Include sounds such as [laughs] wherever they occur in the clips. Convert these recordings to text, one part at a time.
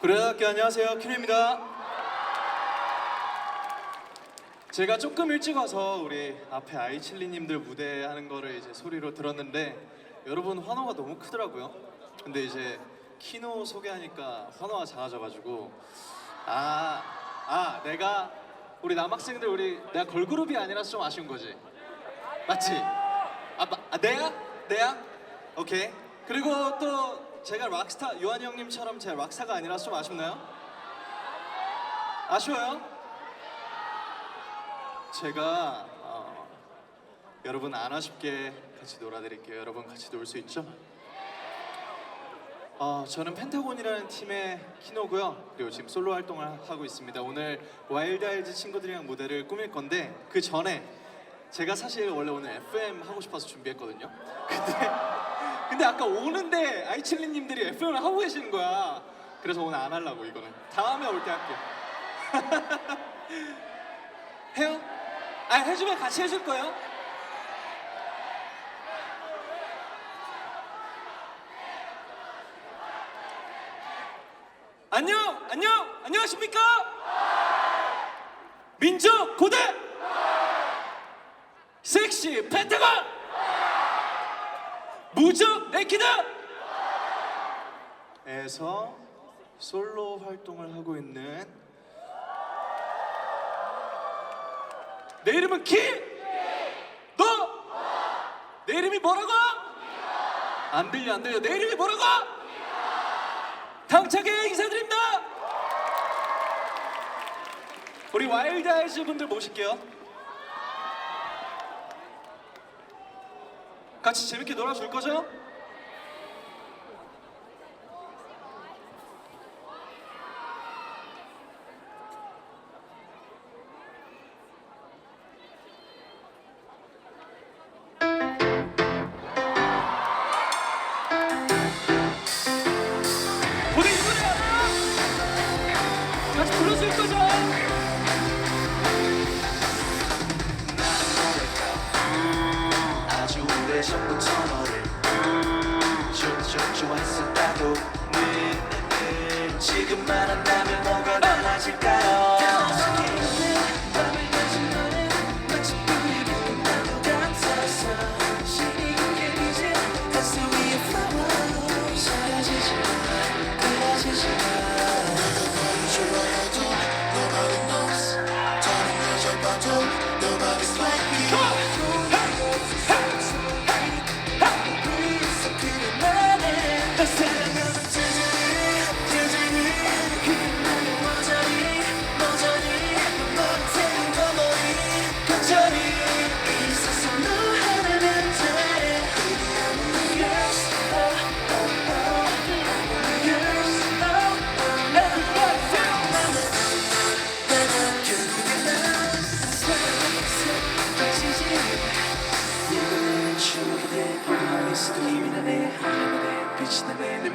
고려대학교 안녕하세요 큐리입니다 제가 조금 일찍 와서 우리 앞에 아이칠리님들 무대 하는 거를 이제 소리로 들었는데 여러분 환호가 너무 크더라고요 근데 이제 키노 소개하니까 환호가 작아져가지고 아, 아 내가 우리 남학생들 우리 내가 걸그룹이 아니라서 좀 아쉬운 거지 맞지? 아, 마, 아 내야? 내야? 오케이 그리고 또 제가 락스타 요한이 형님처럼 제가 락스타가 아니라서 좀 아쉽나요? 아쉬워요? 제가 어, 여러분 안 아쉽게 같이 놀아드릴게요 여러분 같이 놀 수 있죠? 어, 저는 펜타곤이라는 팀의 키노고요. 그리고 지금 솔로 활동을 하고 있습니다. 오늘 와일드 아이즈 친구들이랑 무대를 꾸밀 건데 그 전에 제가 사실 원래 오늘 FM 하고 싶어서 준비했거든요. 근데 근데 아까 오는데 아이칠리님들이 FM을 하고 계시는 거야. 그래서 오늘 안 하려고 이거는 다음에 올 때 할게요. [laughs] 해요? 아 해주면 같이 해줄 거예요? 안녕, 안녕, 안녕하십니까? 민족 고대 섹시 펜타곤 무적 네키드 에서 솔로 활동을 하고 있는 내 이름은 키! 너! 내 이름이 뭐라고? 안 들려 안 들려 내 이름이 뭐라고? 당차게 인사드립니다. 우리 와일드 아이즈 분들 모실게요. 같이 재밌게 놀아줄 거죠?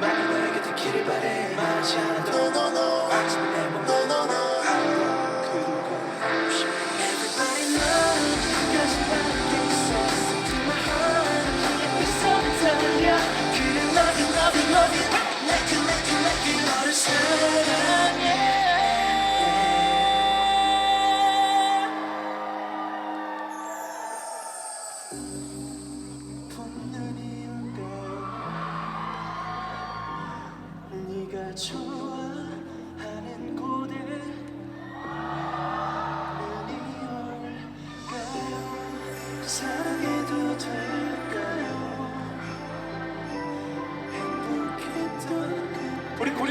내 너의 곁에 길을 바래 말하지 않아도 no, no, no,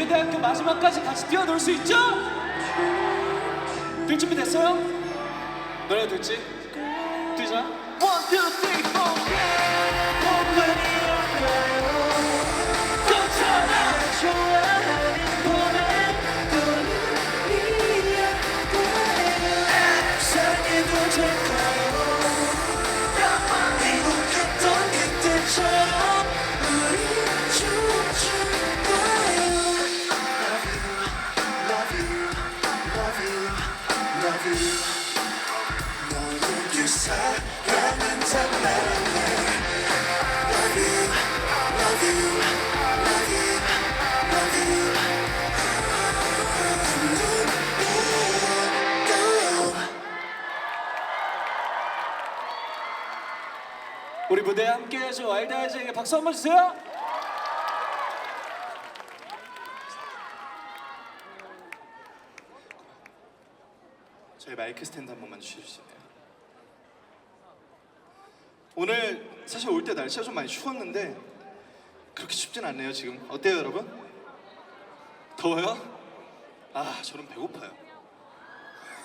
대학교 마지막까지 같이 뛰어놀 수 있죠? 뛸 준비 됐어요? 노래 됐지? 함께 해준 와일드아이즈에게 박수 한번 주세요. 저희 마이크 스탠드 한 번만 주실 수 있나요? 오늘 사실 올 때 날씨가 좀 많이 추웠는데 그렇게 춥진 않네요 지금 어때요 여러분? 더워요? 아 저는 배고파요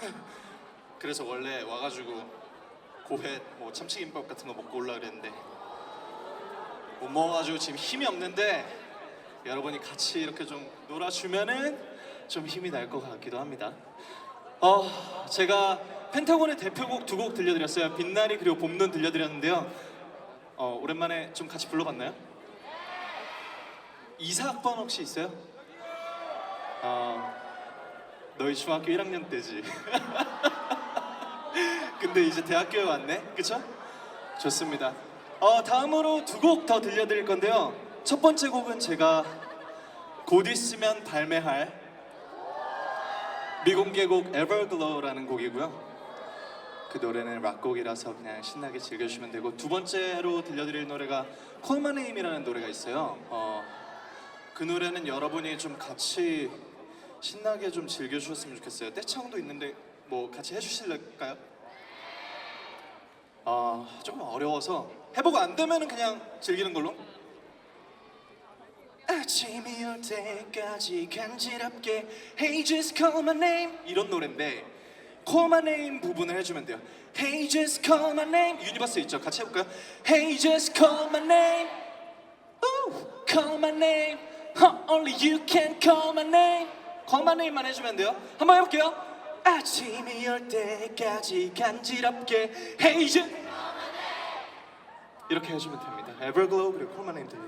[laughs] 그래서 원래 와가지고 고회 뭐 참치김밥 같은 거 먹고 올라 그랬는데 못 먹어가지고 지금 힘이 없는데 여러분이 같이 이렇게 좀 놀아주면은 좀 힘이 날 것 같기도 합니다 어, 제가 펜타곤의 대표곡 두 곡 들려드렸어요. 빛나리 그리고 봄눈 들려드렸는데요. 어, 오랜만에 좀 같이 불러봤나요? 이사학번 혹시 있어요? 어, 너희 중학교 1학년 때지. [laughs] 근데 이제 대학교에 왔네, 그쵸? 좋습니다. 어, 다음으로 두 곡 더 들려드릴 건데요. 첫 번째 곡은 제가 곧 있으면 발매할 미공개곡 Everglow라는 곡이고요. 그 노래는 락곡이라서 그냥 신나게 즐겨주시면 되고 두 번째로 들려드릴 노래가 Call My Name이라는 노래가 있어요. 어, 그 노래는 여러분이 좀 같이 신나게 좀 즐겨주셨으면 좋겠어요. 떼창도 있는데 뭐 같이 해주실까요? 어, 조금 어려워서 해보고 안 되면은 그냥 즐기는 걸로. 아침이 올 때까지 간지럽게 Hey just call my name 이런 노래인데 Call my name 부분을 해주면 돼요 Hey just call my name 유니버스 있죠? 같이 해볼까요? Hey just call my name Ooh, Call my name huh, Only you can call my name Call my name만 해주면 돼요 한번 해볼게요 아침이 올 때까지 간지럽게 just 이렇게 해주면 됩니다. Everglow 그리고 name 들려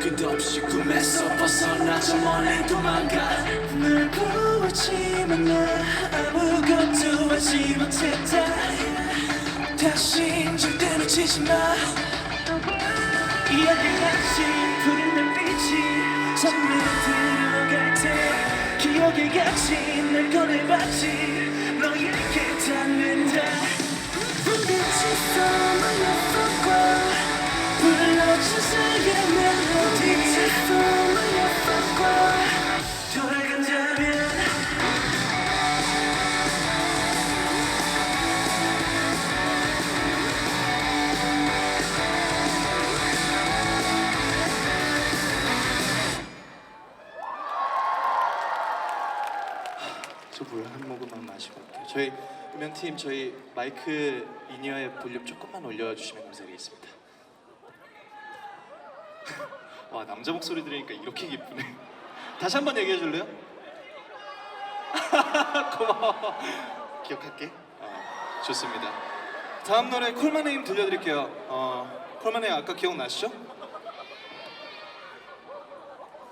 끝없이 꿈에서 벗어나 저 멀리 도망가 널 보았지만 나 아무것도 하지 못했다 다신 절대 놓치지 마. 이야기같이 푸른 달빛이 선물로 들어갈 때 기억에 같이 날 꺼내봤지. 너에게 닿는다. Beautiful my everglow 불러주세요 멜로디 Beautiful my everglow 돌아간다 팀 저희 마이크 인이어의 볼륨 조금만 올려주시면 감사하겠습니다. 와 [laughs] 남자 목소리 들으니까 이렇게 기쁘네. [laughs] 다시 한번 얘기해 줄래요? [laughs] 고마워. 기억할게. 어, 좋습니다. 다음 노래 콜마네임 들려드릴게요. 어, 콜마네임 아까 기억나시죠?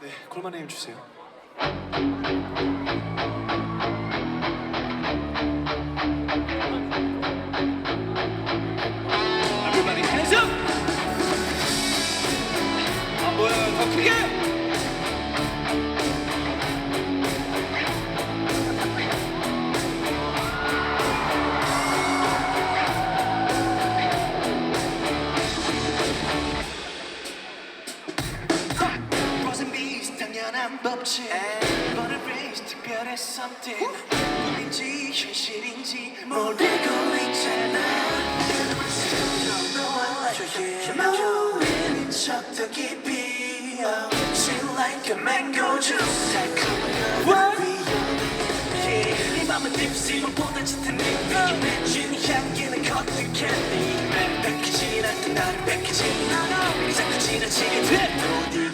네, 콜마네임 주세요. 법칙 But a race 특별한 something 꿈인지 현실인지 모르고 있잖아 너와 모르는 척더 깊이 oh, Sweet like a mango juice 달콤한 널 위험해 이 맘은 딥시로보다 짙은 립이 맺힌 향기는 커튼 캔디 뺏기진 않던 나를 뺏기지 자꾸 지나치게 돼 She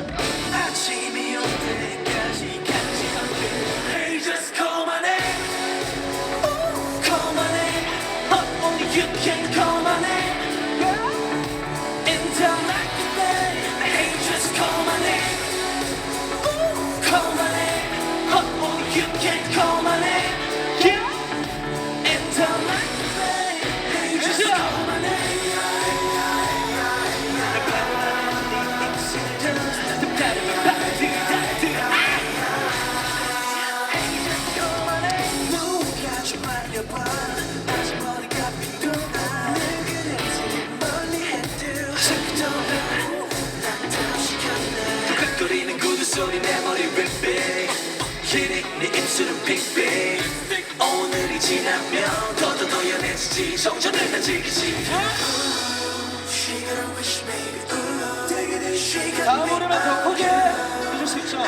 지나면 더더 ooh 되게 돼 She got 다음 노래만 더 크게 해줄 수 있죠?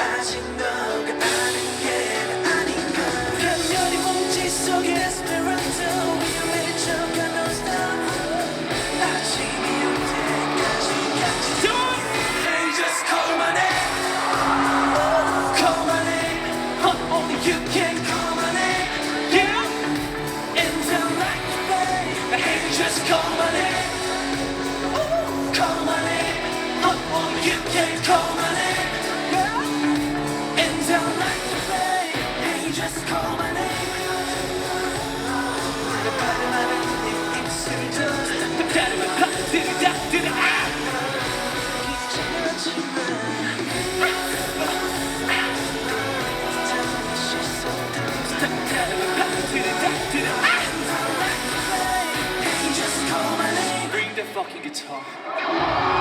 Fucking guitar.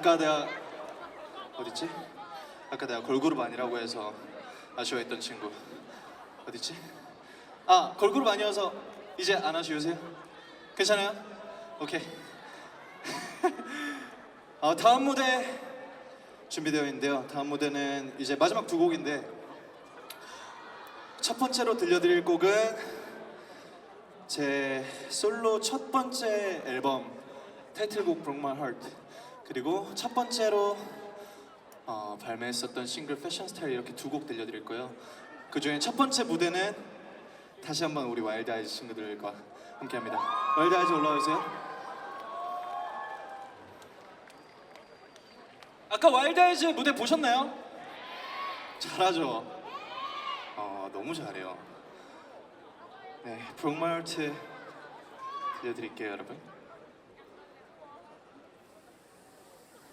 아까 내가 어딨지? 아까 내가 걸그룹 아니라고 해서 아쉬워했던 친구 어딨지? 아 걸그룹 아니어서 이제 안 아쉬우세요? 괜찮아요? 오케이. [laughs] 어, 다음 무대 준비되어 있는데요. 다음 무대는 이제 마지막 두 곡인데 첫 번째로 들려드릴 곡은 제 솔로 첫 번째 앨범 타이틀곡 Broke My Heart 그리고 첫 번째로 어, 발매했었던 싱글 패션 스타일 이렇게 두 곡 들려드릴 거예요. 그 중에 첫 번째 무대는 다시 한번 우리 와일드 아이즈 친구들과 함께합니다. 와일드 아이즈 올라오세요. 아까 와일드 아이즈 무대 보셨나요? 잘하죠. 어, 너무 잘해요. 네, Heart 들려드릴게요, 여러분.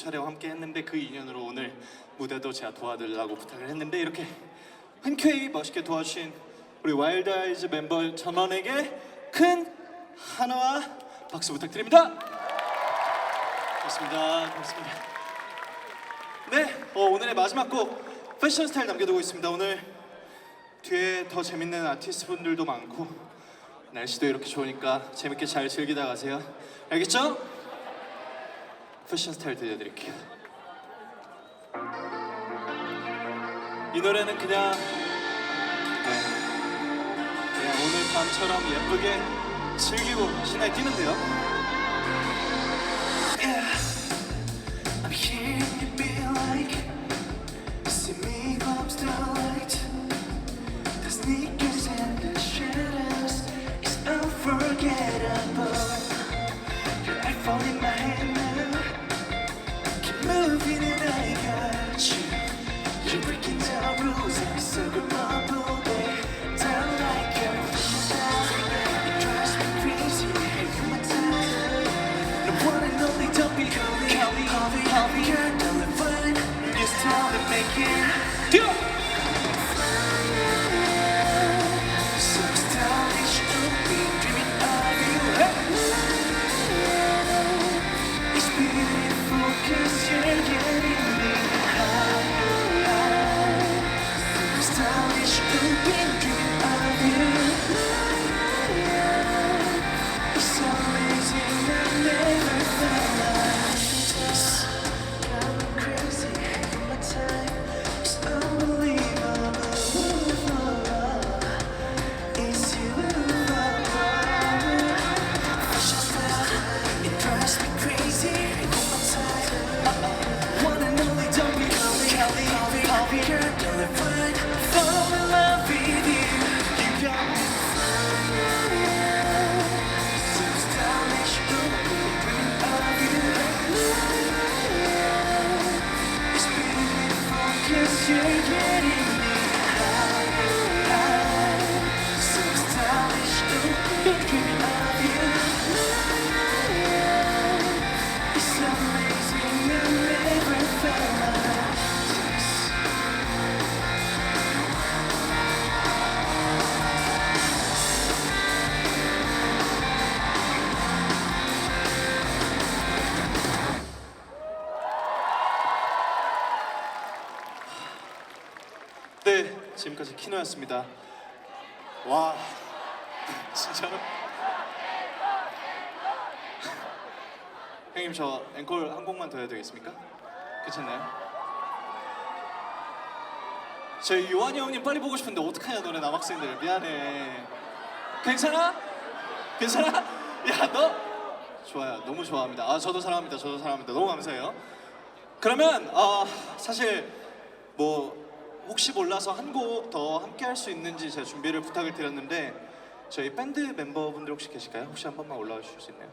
촬영 함께 했는데 그 인연으로 오늘 무대도 제가 도와드리려고 부탁을 했는데 이렇게 흔쾌히 멋있게 도와주신 우리 와일드 아이즈 멤버 전원에게 큰 한화와 박수 부탁드립니다. 고맙습니다. 고맙습니다. 네, 어, 오늘의 마지막 곡 패션 스타일 남겨두고 있습니다. 오늘 뒤에 더 재밌는 아티스트 분들도 많고 날씨도 이렇게 좋으니까 재밌게 잘 즐기다 가세요. 알겠죠? 패션 스타일 들려드릴게요. 이 노래는 그냥 네, 그냥 오늘 밤처럼 예쁘게 즐기고 신나게 뛰는데요. Yeah, I'm hearing 키노였습니다. 와, [laughs] 진짜로? [laughs] 형님 저 앵콜 한 곡만 더 해도 되겠습니까? 괜찮나요? 저희 요한이 형님 빨리 보고 싶은데 어떡하냐 너네 남학생들 미안해 괜찮아? 괜찮아? 야 너 좋아요 너무 좋아합니다 아 저도 사랑합니다 저도 사랑합니다 너무 감사해요 그러면 어, 사실 뭐 혹시 몰라서 한 곡 더 함께 할 수 있는지 제가 준비를 부탁을 드렸는데 저희 밴드 멤버분들 혹시 계실까요? 혹시 한 번만 올라와 주실 수 있나요?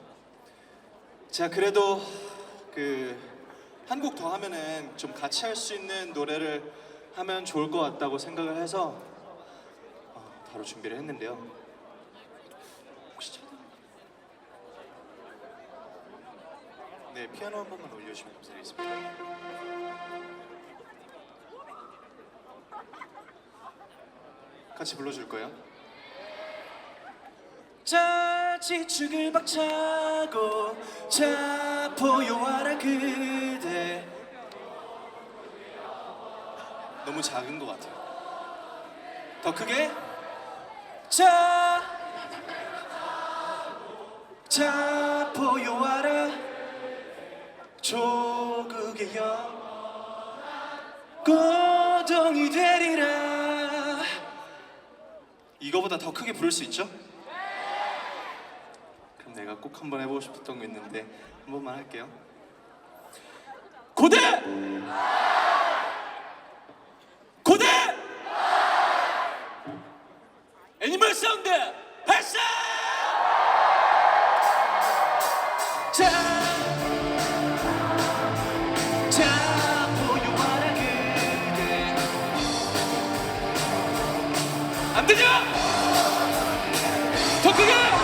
제가 그래도 그 한 곡 더 하면은 좀 같이 할 수 있는 노래를 하면 좋을 것 같다고 생각을 해서 어, 바로 준비를 했는데요. 혹시 저... 네 피아노 한 번만 올려주시면 감사드리겠습니다. 같이 불러줄 거예요. 자 지축을 박차고 자 보여와라 그대. 너무 작은 것 같아요. 더 크게? 자, 자 보여와라. 조국의 영고동이 되리라 이거보다 더 크게 부를 수 있죠? 그럼 내가 꼭 한번 해보고 싶었던 거 있는데 한 번만 할게요 고대! 안 되죠? 더 크게!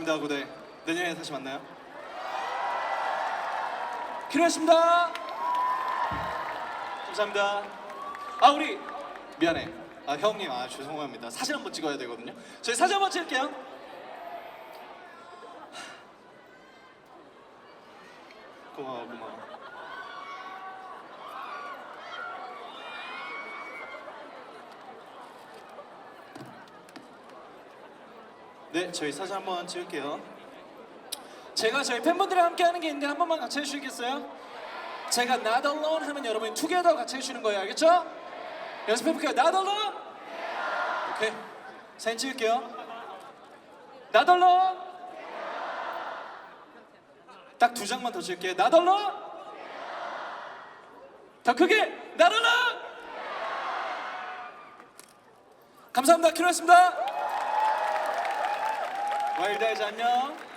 감사합니다. 고대. 내년에 다시 만나요. 필요하십니다. 감사합니다. 아 우리 미안해. 아 형님 아 죄송합니다. 사진 한번 찍어야 되거든요. 저희 사진 한번 찍을게요. 고마워 고마워 네 저희 사진 한번 찍을게요. 제가 저희 팬분들이랑 함께 하는 게 있는데 한 번만 같이 해주시겠어요? 제가 not alone 하면 여러분이 together 같이 해주시는 거예요 알겠죠? 연습해볼게요. Not alone? 오케이. 사진 찍을게요. Not alone? 딱 두 장만 더 찍을게요. Not alone? 더 크게? Not alone? 감사합니다. 키로였습니다 와일드아이즈 안녕